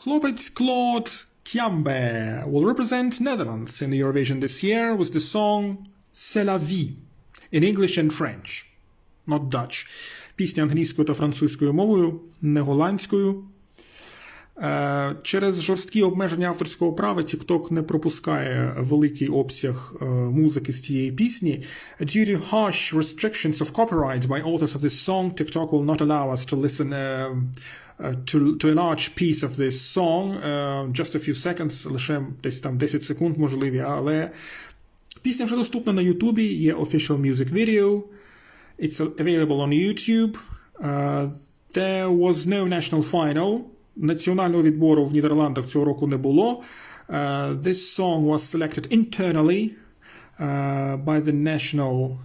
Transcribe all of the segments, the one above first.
Хлопець Claude Kiambe will represent Netherlands in the Eurovision this year with the song C'est la vie in English and French, not Dutch. Пісня англійською та французькою мовою, не голландською. Е, Через жорсткі обмеження авторського права TikTok не пропускає великий обсяг е, музики з цієї пісні. Due to harsh restrictions of copyright by authors of this song, TikTok will not allow us to listen uh, uh, to, to a large piece of this song. Uh, just a few seconds, лише десь там 10 секунд можливі, але пісня вже доступна на Ютубі, є official music video. It's available on YouTube. Uh, there was no national final. Національного відбору в Нідерландах цього року не було. Uh, this song was selected internally uh, by the national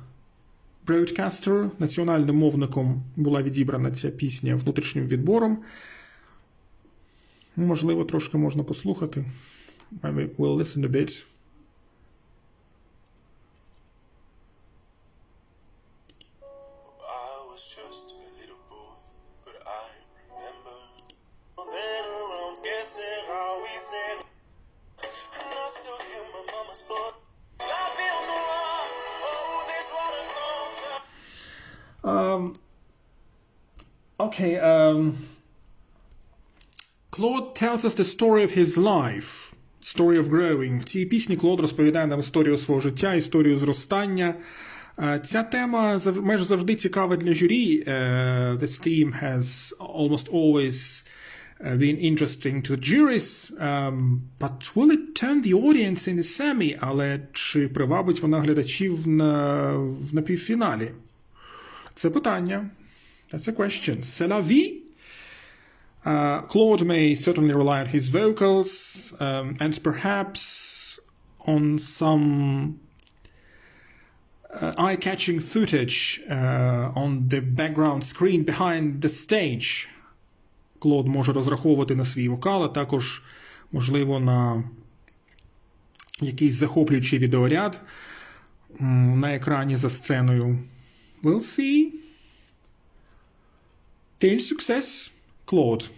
broadcaster. Національним мовником була відібрана ця пісня внутрішнім відбором. Можливо, трошки можна послухати. Maybe we'll listen a bit. Um, okay, um, Claude tells us the story of his life, story of growing. В цій пісні Клод розповідає нам історію свого життя, історію зростання. Е, Ця тема майже завжди цікава для журі. Е, This theme has almost always been interesting to the juries. Um, but will it turn the audience in the semi? Але чи привабить вона глядачів на, в напівфіналі? Це питання. That's a question. C'est la vie. Uh, Claude may certainly rely on his vocals um, and perhaps on some uh, eye-catching footage uh, on the background screen behind the stage. Клод може розраховувати на свій вокал, а також, можливо, на якийсь захоплюючий відеоряд на екрані за сценою. We'll see. Quel success, Claude.